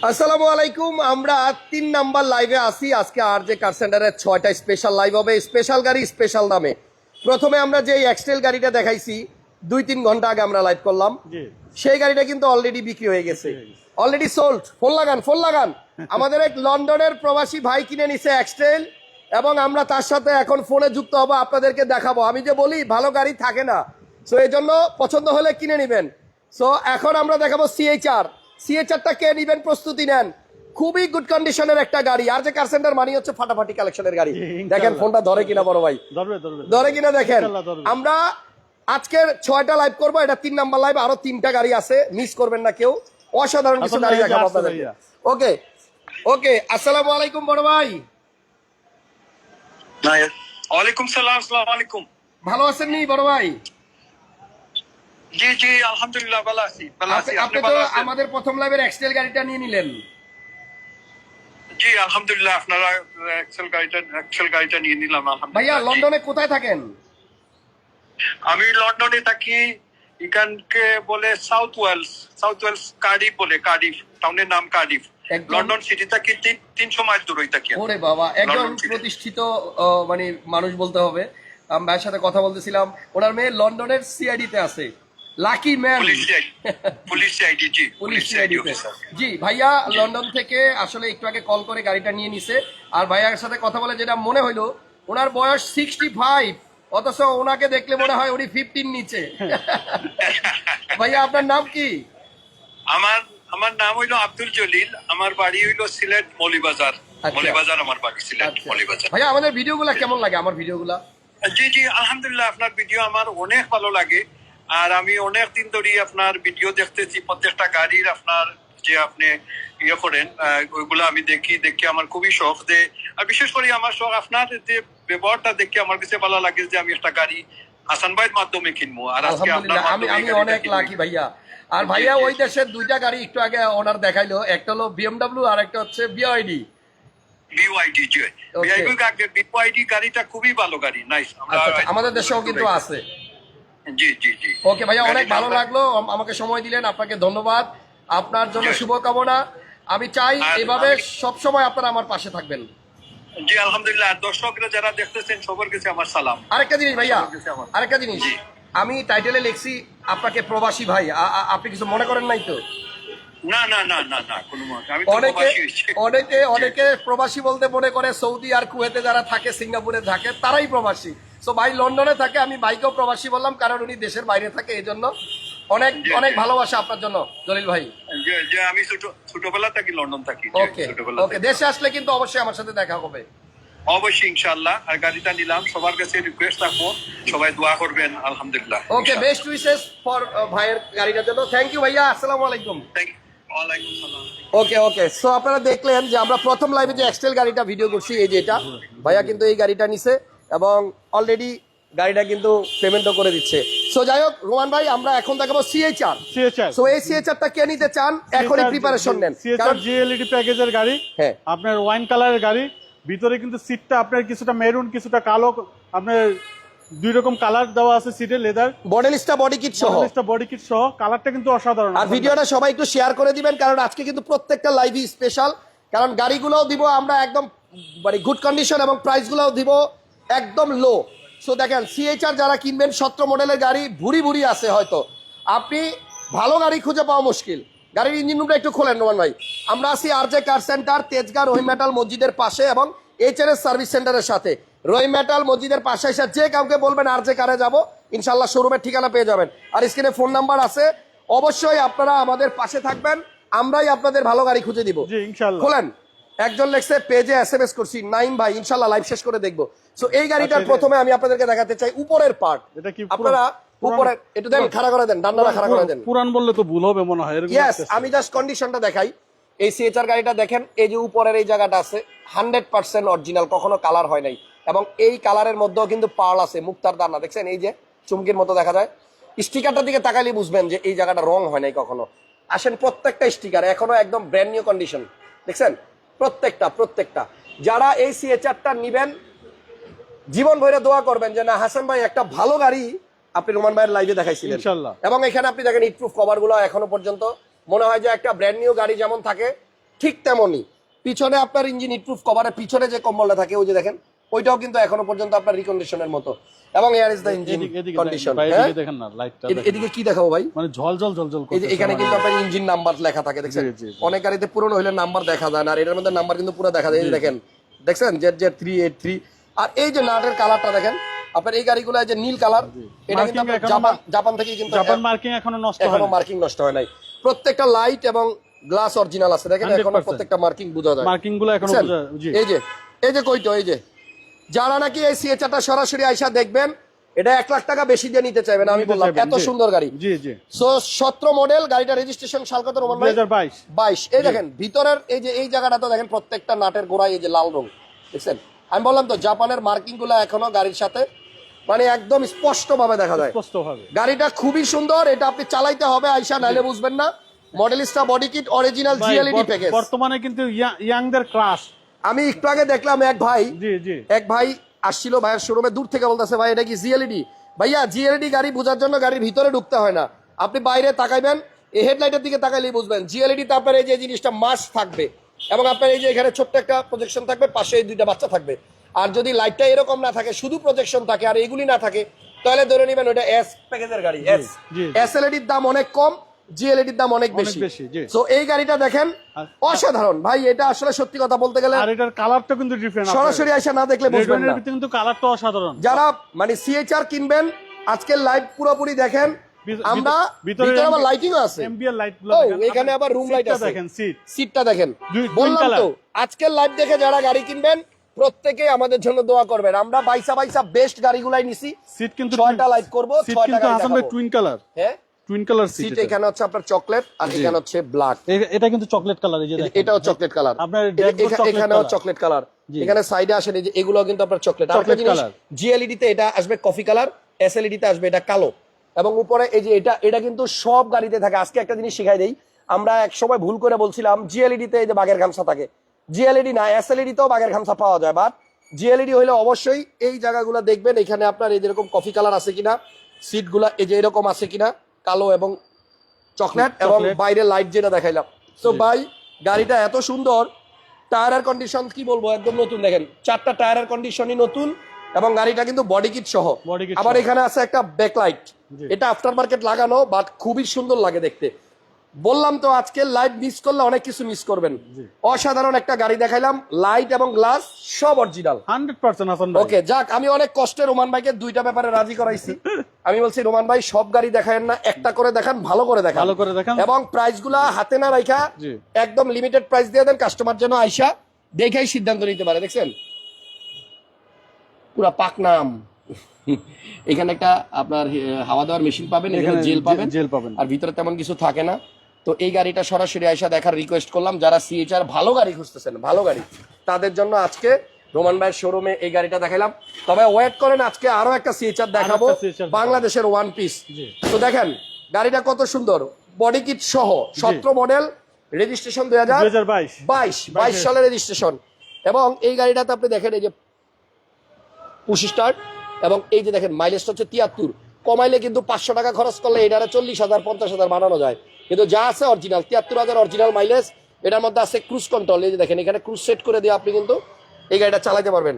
আসসালামু আলাইকুম আমরা তিন নাম্বার লাইভে আসি আজকে আর যে কার সেন্টারের ছয়টা স্পেশাল লাইভ হবে স্পেশাল গাড়ি স্পেশাল দামে। প্রথমে আমরা যে এক্সটেল গাড়িটা দেখাইছি দুই তিন ঘণ্টা আগে আমরা লাইভ করলাম। সেই গাড়িটা কিন্তু অলরেডি বিক্রি হয়ে গেছে। অলরেডি সোল্ড ফোন লাগান ফোন লাগান। আমাদের এক লন্ডনের প্রবাসী ভাই কিনে নিছে এক্সটেল এবং আমরা তার সাথে এখন ফোনে যুক্ত হব আপনাদেরকে দেখাবো। আমি যে বলি ভালো গাড়ি থাকে না। সো এই জন্য পছন্দ হলে কিনে নেবেন। সো এখন আমরা দেখাবো সিএইচআর সিএইচআরটা কে নিবেন প্রস্তুতি নেন। খুবই গুড কন্ডিশনের একটা গাড়ি। আর যে কার সেন্টার মানি হচ্ছে ফাটাফাটি কালেকশনের গাড়ি। দেখেন ফোনটা ধরে কিনা বড় ভাই। ধরবে ধরবে ধরে কিনা দেখেন। আমরা আজকের ছয়টা লাইভ করব। এটা তিন নাম্বার লাইভ আরও তিনটা গাড়ি আছে। মিস করবেন না কেউ। অসাধারণ কিছু গাড়ি দেখাবো ভাইয়া। ওকে ওকে আসসালামু আলাইকুম বড় ভাই। ওয়ালাইকুম সালাম আসসালামু আলাইকুম। ভালো আছেন নি বড় ভাই? জি জি আলহামদুলিল্লাহ ভালো আছি ভালো আছি আপনি- তো আমাদের প্রথম লাইভের এক্সটেল গাড়িটা নিয়ে নিলেন। জি আলহামদুলিল্লাহ আপনারা এক্সেল গাড়িটা এক্সেল গাড়িটা নিয়ে নিলাম ভাইয়া আলহামদুলিল্লাহ জি। লন্ডনে কোথায় থাকেন? আমি লন্ডনে থাকি এখানকে বলে south Wales south Wales Cardiff বলে কার্ডিফ টাউনের নাম কার্ডিফ লন্ডন সিটি থেকে তিন- তিনশো মাইল দূরই থাকি ওরে বাবা একজন প্রতিষ্ঠিত মানে মানুষ বলতে হবে। আমি ভাইয়ের সাথে কথা বলতেছিলাম ওনার মেয়ে লন্ডনের সিআইডি তে আছে। লাকি ম্যান জি ভাইয়া লন্ডন থেকে আসলে একটু আগে কল করে গাড়িটা নিয়ে নিছে। আর ভাইয়ার সাথে কথা বলে যেটা মনে হইল ওনার বয়স সিক্সটি ফাইভ অথচ ওনাকে দেখলে মনে হয় উনি ফিফটিন নিচে। ভাইয়া আপনার নাম কি? আমার আমার নাম হইল আব্দুল জলিল আমার বাড়ি হইল সিলেট মলিবাজার। আচ্ছা। মলিবাজার আমার বাড়ি সিলেট আচ্ছা। মলিবাজার। ভাইয়া আমাদের ভিডিওগুলো কেমন লাগে? আমার ভিডিওগুলা জি জি আলহামদুলিল্লাহ আপনার ভিডিও আমার অনেক ভালো লাগে। আর আমি অনেক দিন ধরে আপনার ভিডিও দেখতেছি প্রত্যেকটা গাড়ির আপনার যে আপনি ইয়ে করেন ওইগুলো আমি দেখি দেখি আমার খুবই শখ যে আর বিশেষ করে আমার শখ আপনার যে ব্যবহারটা দেখে আমার কাছে ভালো লাগে যে আমি একটা গাড়ি হাসান ভাইয়ের মাধ্যমে কিনবো। আর আজকে আপনার আমি আমি অনেক লাকি ভাইয়া। আর ভাইয়া ওই দেশের দুইটা গাড়ি একটু আগে ওনার দেখাইলো। একটা হলো বিএমডাব্লিউ আর একটা হচ্ছে বিআইডি. বিওয়াইডি গাড়িটা খুবই ভালো গাড়ি নাইস আচ্ছা আচ্ছা, আমাদের দেশেও কিন্তু আছে। জি জি জি ওকে ভাইয়া অনেক ভালো লাগল। আমাকে সময় দিলেন আপনাকে ধন্যবাদ। আপনার জন্য শুভকামনা। আমি চাই এভাবে আমি- সব সময় আপনারা আমার পাশে থাকবেন। জি আলহামদুলিল্লাহ। আর দর্শকরা যারা দেখতেছেন সবার কাছে আমার সালাম। আরেকটা জিনিস ভাইয়া আরেকটা আমি টাইটেলে লিখছি আপনাকে প্রবাসী ভাই। আপনি কিছু মনে করেন নাই তো? না না না না না অনেকে অনেকে অনেকে প্রবাসী বলতে মনে করে সৌদি আর কুয়েতে যারা থাকে সিঙ্গাপুরে থাকে তারাই প্রবাসী। তো ভাই লন্ডনে থাকে আমি ভাইকেও প্রবাসী বললাম কারণ উনি দেশের বাইরে থাকে এই জন্য অনেক অনেক ভালোবাসা আপনার জন্য জলিল ভাই। যে আমি ছোট ছোটবেলা থাকি লন্ডন থাকি ওকে ওকে দেশে আসলে কিন্তু অবশ্যই আমার সাথে দেখা হবে। অবশ্যই ইনশাআল্লাহ। আর গাড়িটা নিলাম সবার কাছে রিকোয়েস্ট রাখব সবাই দোয়া করবেন আলহামদুলিল্লাহ ওকে বেস্ট উইসেস ফর ভাইয়ের গাড়িটার জন্য। থ্যাংক ইউ ভাইয়া আসসালামু আলাইকুম। থ্যাংক ওয়ালাইকুম সালাম ওকে ওকে সো আপনারা দেখলেন যে আমরা প্রথম লাইভে যে এক্সটেল গাড়িটা ভিডিও করছি এই যে এটা ভাইয়া কিন্তু এই গাড়িটা নিছে। এবং অলরেডি গাড়িটা কিন্তু পেমেন্টও করে দিচ্ছে। সো যাই হোক রোমান ভাই আমরা এখন দেখাবো সিএইচআর সিএচআর সো এই সিএইচআরটা কে নিতে চান? এখনই প্রিপারেশন নেন। সিএচআর কারণ জিএলইডি প্যাকেজের গাড়ি হ্যাঁ। আপনার ওয়াইন কালারের গাড়ি ভিতরে কিন্তু সিটটা আপনার কিছুটা মেরুন কিছুটা কালো আপনার দুই রকম কালার দেওয়া আছে সিটে লেদার বডেলিস্টা বডি কিট সহ। বডিলিস্টা বডি কিট সহ। কালারটা কিন্তু অসাধারণ। আর ভিডিওটা সবাই একটু শেয়ার করে দিবেন কারণ আজকে কিন্তু প্রত্যেকটা লাইভই স্পেশাল কারণ গাড়িগুলোও দিব আমরা একদম মানে গুড কন্ডিশন এবং প্রাইসগুলোও দিব। একদম লো সো দেখেন সিএইচআর যারা কিনবেন সতেরো মডেলের গাড়ি ভুরি ভুরি আছে হয়তো। আপনি ভালো গাড়ি খুঁজে পাওয়া মুশকিল। গাড়ির ইঞ্জিন রুমটা একটু খোলেন নোমান ভাই। আমরা আছি R J car centre Tejgaon Rahim metal মসজিদের পাশে এবং এইচএনএস সার্ভিস সেন্টারের সাথে। রহিম মেটাল মসজিদের পাশে এসে যে কাউকে বলবেন আর যে কারে যাব ইনশাল্লাহ শোরুমের ঠিকানা পেয়ে যাবেন। আর স্ক্রিনে ফোন নাম্বার আছে। অবশ্যই আপনারা আমাদের পাশে থাকবেন। আমরাই আপনাদের ভালো গাড়ি খুঁজে দিব। খোলেন। একজন লেখছে পেজে এস এম এস করছি। নাইম ভাই ইনশাল্লাহ লাইভ শেষ করে দেখব। সো এই গাড়িটার আচ্ছা, প্রথমে আমি আপনাদেরকে দেখাতে চাই উপরের পার্ট এটা কি আপনারা উপরে একটু দেন খাড়া করে দেন ডান্ডাটা খাড়া করে দেন। পুরান বললে তো ভুল হবে মনে হয় ইয়েস আমি জাস্ট কন্ডিশনটা দেখাই। এই সিএচআর গাড়িটা দেখেন এই যে উপরের এই জায়গাটা আছে হান্ড্রেড পার্সেন্ট অরিজিনাল কখনো কালার হয় নাই। এবং এই কালারের মধ্যেও কিন্তু পার্ল আছে মুক্তার দানা দেখছেন? এই যে চুমকির মতো দেখা যায়। স্টিকারটার দিকে তাকালে বুঝবেন যে এই জায়গাটা রং হয় নাই কখনো। আসেন প্রত্যেকটা স্টিকার এখনও একদম ব্র্যান্ড নিউ কন্ডিশন দেখছেন? প্রত্যেকটা প্রত্যেকটা। যারা এই সিএচআরটা নিবেন জীবন ভরে দোয়া করবেন যে না হাসান ভাই একটা ভালো গাড়ি আপনি রোমান ভাইয়ের লাইভে দেখাইছিলেন। এবং এখানে আপনি দেখেন ইটপ্রুফ কভারগুলো এখনও পর্যন্ত। মনে হয় যে একটা ব্র্যান্ড নিউ গাড়ি যেমন থাকে ঠিক তেমনই। পিছনে আপনার ইঞ্জিন ইটপ্রুফ কভারের পিছনে যে কম্বলটা থাকে ওই যে দেখেন ওইটাও কিন্তু এখনও পর্যন্ত আপনার রিকন্ডিশনের মতো। এবং here is the engine condition দেখেন, এদিকে দেখেন না লাইটটা এদিকে কি দেখাবো ভাই? মানে ঝল ঝল ঝল ঝল করতেছে এখানে। কিন্তু আপনার ইঞ্জিন নাম্বার লেখা থাকে জি। অনেক গাড়িতে পুরনো হলে নাম্বার দেখা যায় না আর এটার মধ্যে নাম্বার কিন্তু পুরো দেখা যায়। দেখেন দেখছেন? Z Z three eight three আর এই যে নাটের কালারটা দেখেন আপনার এই গাড়িগুলো যে নীল কালার এটা কিন্তু জাপান জাপান থেকে কিন্তু জাপান মার্কিং এখনও নষ্ট এখনও মার্কিং নষ্ট হয় নাই। প্রত্যেকটা লাইট এবং গ্লাস অরিজিনাল আছে। দেখেন 100% এখনও প্রত্যেকটা মার্কিং বোঝা যায়। মার্কিংগুলো এখনও? বোঝা- জি। এই যে এই যে কইতো এই যে যারা নাকি এই সিএচআরটা সরাসরি আইসা দেখবেন এটা এক লাখ টাকা বেশি দিয়ে নিতে চাইবেন আমি বললাম এত সুন্দর গাড়ি। জি জি। সো সতেরো মডেল গাড়িটা রেজিস্ট্রেশন সাল কত রোমান ভাই বাইশ। এই দেখেন ভিতরের এই যে এই জায়গাটা তো দেখেন প্রত্যেকটা নাটের গোড়ায় এই যে লাল রং দেখছেন? আমি বললাম তো জাপানের মার্কিংগুলো এখনও গাড়ির সাথে মানে একদম স্পষ্ট ভাবে দেখা যায়। স্পষ্ট হবে গাড়িটা খুবই সুন্দর এটা আপনি চালাইতে হবে আইসা নাইলে বুঝবেন না। Modellista body kit original G LED package বর্তমানে কিন্তু ইয়াংদের ক্লাস আমি একটু আগে দেখলাম এক ভাই জি জি। এক ভাই আসছিল ভাইয়ের শোরুমে দূর থেকে বলতেছে ভাই এটা কি জিএলইডি ভাইয়া জিএলইডি গাড়ি বোঝার জন্য গাড়ির ভিতরে ঢুকতে হয় না। আপনি বাইরে তাকাইবেন এই হেডলাইটের দিকে তাকাইলেই বুঝবেন। জিএলইডি তে আপনার এই যে জিনিসটা মাস থাকবে। এবং আপনার এই যে এখানে ছোট্ট একটা প্রজেকশন থাকবে পাশে এই দুইটা বাচ্চা থাকবে। আর যদি লাইটটা এরকম না থাকে শুধু প্রজেকশন থাকে আর এগুলি না থাকে তাহলে ধরে নেবেন ওটা এস প্যাকেজের গাড়ি এস জি। এসএলইডির দাম অনেক কম দাম অনেক বেশি। এই গাড়িটা দেখেন অসাধারণ। ভাই এটা আসলে সত্যি কথা বলতে গেলে আর এটার কালারটা কিন্তু ডিফারেন্ট সরাসরি না দেখলে বুঝবেন না। কিন্তু কালারটা অসাধারণ। যারা মানে সিএইচআর কিনবেন আজকের লাইভ পুরোপুরি দেখেন আমরা ভিতরে আবার লাইটিং আছে। এমবিএল লাইটগুলো এখানে আবার room light আছে। দেখেন সিট সিটটা দেখেন। বললাম তো আজকের লাইভ দেখে যারা গাড়ি কিনবেন প্রত্যেকে আমাদের জন্য দোয়া করবেন। আমরা বাইসা বাইসা বেস্ট গাড়িগুলাই নিছি। সিট কিন্তু ছয়টা লাইট করব সিট ছয়টা কিন্তু গাড়ি দেখাবো। টুইন কালার হ্যাঁ? টুইন কালার সিট এখানে হচ্ছে আপনার চকলেট আর এখানে হচ্ছে ব্ল্যাক এটা কিন্তু চকলেট কালার এই যে। এটাও চকলেট কালার আপনার এখানেও চকলেট কালার এখানে সাইডে আসেন এই যে এগুলো কিন্তু আপনার চকলেট আরেকটা Chocolate জিনিস জিএলইডি তে এটা আসবে কফি কালার এসএলইডি তে আসবে এটা কালো। এবং উপরে এই যে এটা এটা কিন্তু সব গাড়িতে থাকে। আজকে একটা জিনিস শিখাই দেই। আমরা এক সময় ভুল করে বলছিলাম জিএলইডি তে এই যে বাঘের গামছা থাকে। জিএলইডি না এসএলইডি তেও বাঘের গামছা পাওয়া যায় বাট জিএলইডি হলে অবশ্যই এই জায়গাগুলো দেখবেন। এখানে আপনার এই যেরকম কফি কালার আছে কিনা সিটগুলা এই যে এরকম আছে কিনা কালো এবং চকলেট এবং। বাইরে লাইট যেটা দেখাইলাম। সো ভাই গাড়িটা এত সুন্দর টায়ারের কন্ডিশন কি বলব? একদম নতুন দেখেন। চারটা টায়ারের কন্ডিশনই নতুন। এবং গাড়িটা কিন্তু বডি কিট সহ। আবার এখানে আছে একটা ব্যাকলাইট। এটা আফটার মার্কেট লাগানো বাট খুবই সুন্দর লাগে দেখতে। বললাম তো আজকে লাইভ মিস করলে অনেক কিছু মিস করবেন। অসাধারণ একটা গাড়ি দেখাইলাম লাইট এবং গ্লাস সব অরিজিনাল হান্ড্রেড পার্সেন্ট ওকে যাক আমি অনেক কষ্টে রোমান ভাইকে দুইটা ব্যাপারে রাজি করাইছি। আমি বলছি রোমান ভাই সব গাড়ি দেখায়েন না একটা করে দেখান ভালো করে দেখান। ভালো করে দেখান। এবং প্রাইসগুলা হাতে না রাখা একদম লিমিটেড প্রাইস দিয়ে দেন কাস্টমার যেন আইসা দেখেই সিদ্ধান্ত নিতে পারে দেখছেন? পুরা পাকনাম এখানে একটা আপনার হাওয়া দেওয়ার মেশিন পাবেন এখানে জেল পাবেন। জেল পাবেন। আর ভিতরে তেমন কিছু থাকে না। তো এই গাড়িটা সরাসরি আইসা দেখার রিকোয়েস্ট করলাম যারা সিএইচআর ভালো গাড়ি খুঁজতেছেন ভালো গাড়ি তাদের জন্য আজকে রোমান ভাইয়ের শোরুমে এই গাড়িটা দেখাইলাম। তবে ওয়েট করেন আজকে আরও একটা সিএইচআর দেখাবো। বাংলাদেশের ওয়ান পিস তো দেখেন গাড়িটা কত সুন্দর। বডি কিট সহ সতেরো মডেল রেজিস্ট্রেশন দুই হাজার বাইশ। বাইশ বাইশ সালের রেজিস্ট্রেশন এবং এই গাড়িটাতে আপনি দেখেন এই যে পুশ স্টার্ট এবং এই যে দেখেন মাইলেজটা হচ্ছে তিয়াত্তর। কমাইলে কিন্তু পাঁচশো টাকা খরচ করলে এটারে চল্লিশ হাজার পঞ্চাশ হাজার বানানো যায়। কিন্তু যা আছে অরিজিনাল তিয়াত্তর হাজার অরিজিনাল মাইলেজ এটার মধ্যে আছে ক্রুজ কন্ট্রোল এই যে দেখেন এখানে ক্রুজ সেট করে দিয়ে আপনি কিন্তু এই গাড়িটা চালাতে পারবেন।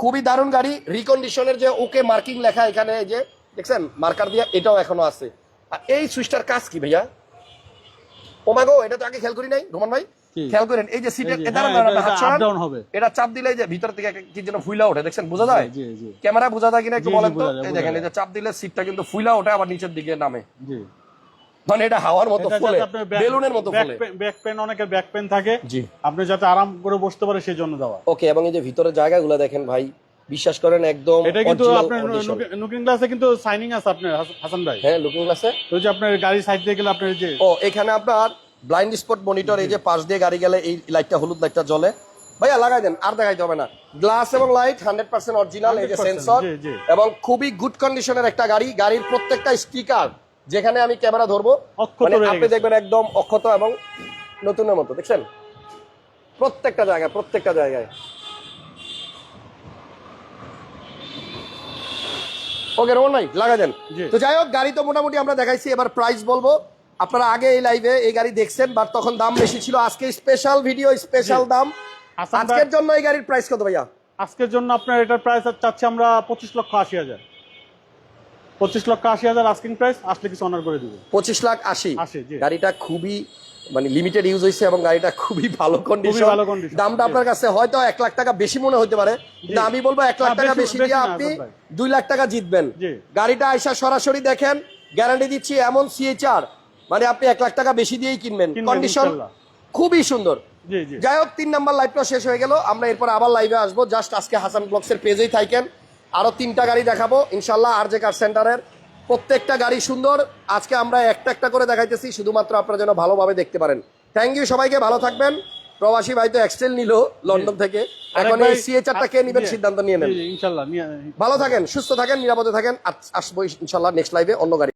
খুবই দারুণ গাড়ি। রিকন্ডিশনের যে ওকে মার্কিং লেখা এখানে যে দেখছেন মার্কার দিয়ে এটাও এখনও আছে। আর এই সুইচটার কাজ কি ভাইয়া? ওমাগো এটা তো আগে খেয়াল করি নাই রোমান ভাই? খেয়াল করেন এই যে সিটের এটা হ্যাঁ, এটা- হাত এটা হবে। এটা চাপ দিলে যে ভিতর থেকে কি যেন ফুইলা ওঠে দেখছেন বোঝা যায়? ক্যামেরা বোঝা যায় কিনা একটু বলেন তো? এই দেখেন যে চাপ দিলে সিটটা কিন্তু ফুইলা ওঠে আবার নিচের দিকে নামে। জি। মানে এটা হাওয়ার মতো ফুলে যাতে আপনার back- বেলুনের মতো ফুলে। pain- back অনেকের ব্যাক পেন থাকে। জি। আপনি যাতে আরাম করে বসতে পারে সেই জন্য দেওয়া। ওকে এবং এই যে ভিতরের জায়গাগুলো দেখেন ভাই বিশ্বাস করেন একদম এটা কিন্তু আপনার লুকিং গ্লাসে কিন্তু সাইনিং আছে আপনার হাসান ভাই। হ্যাঁ লুকিং গ্লাসে ওই যে আপনার গাড়ি সাইড দিয়ে গেলে আপনার যে ও এখানে আপনার ব্লাইন্ড স্পট মনিটর এই যে পাশ দিয়ে গাড়ি গেলে এই লাইটটা হলুদ লাইটটা জ্বলে। ভাইয়া লাগাই দেন আর দেখাইতে হবে না। গ্লাস এবং লাইট হান্ড্রেড পার্সেন্ট অরিজিনাল এই যে সেন্সর। এবং খুবই গুড কন্ডিশনের একটা গাড়ি। গাড়ির প্রত্যেকটা স্টিকার যেখানে আমি ক্যামেরা ধরবো মানে আপনি দেখবেন একদম অক্ষত এবং নতুনের মতো দেখছেন? প্রত্যেকটা জায়গায় প্রত্যেকটা জায়গায়। ওকে রোহন ভাই লাগা দেন। তো যাই হোক গাড়ি তো মোটামুটি আমরা দেখাইছি এবার প্রাইস বলব। আপনারা আগে এই লাইভে এই গাড়ি দেখছেন বাট তখন দাম বেশি ছিল। আজকে স্পেশাল ভিডিও স্পেশাল দাম। আজকের জন্য এই গাড়ির প্রাইস কত ভাইয়া? আজকের জন্য আপনার এটার প্রাইস চাচ্ছি আমরা পঁচিশ লক্ষ আশি হাজার। পঁচিশ লক্ষ আশি হাজার আস্কিং প্রাইস আসলে কিছু অনার করে দিব। পঁচিশ লাখ আশি। গাড়িটা খুবই মানে লিমিটেড ইউজ হয়েছে এবং গাড়িটা খুবই ভালো কন্ডিশন ভালো condition, দামটা আপনার কাছে হয়তো এক লাখ টাকা বেশি মনে হতে পারে। কিন্তু আমি বলব এক লাখ টাকা বেশি- দিয়ে আপনি দুই লাখ টাকা জিতবেন। গাড়িটা আইসা সরাসরি দেখেন গ্যারান্টি দিচ্ছি এমন সিএচআর মানে আপনি এক লাখ টাকা বেশি দিয়েই কিনবেন। কন্ডিশন খুবই সুন্দর। যাই হোক তিন নাম্বার লাইভটা শেষ হয়ে গেল। আমরা এরপর আবার লাইভে আসব। জাস্ট আজকে হাসান ব্লগসের পেজেই থাকেন আরও তিনটা গাড়ি দেখাবো। ইনশাল্লাহ আর জে কার সেন্টারের প্রত্যেকটা গাড়ি সুন্দর। আজকে আমরা একটা একটা করে দেখাইতেছি। শুধুমাত্র আপনারা যেন ভালোভাবে দেখতে পারেন। থ্যাংক ইউ সবাইকে ভালো থাকবেন। প্রবাসী ভাই তো এক্সটেল নিল লন্ডন থেকে। এখন এই সিএচআরটা কে নেবেন সিদ্ধান্ত নিয়ে নেন। ইনশাল্লাহ ভালো থাকেন সুস্থ থাকেন নিরাপদে থাকেন। আস- আসব ইনশাল্লাহ নেক্সট লাইভে অন্য গাড়ি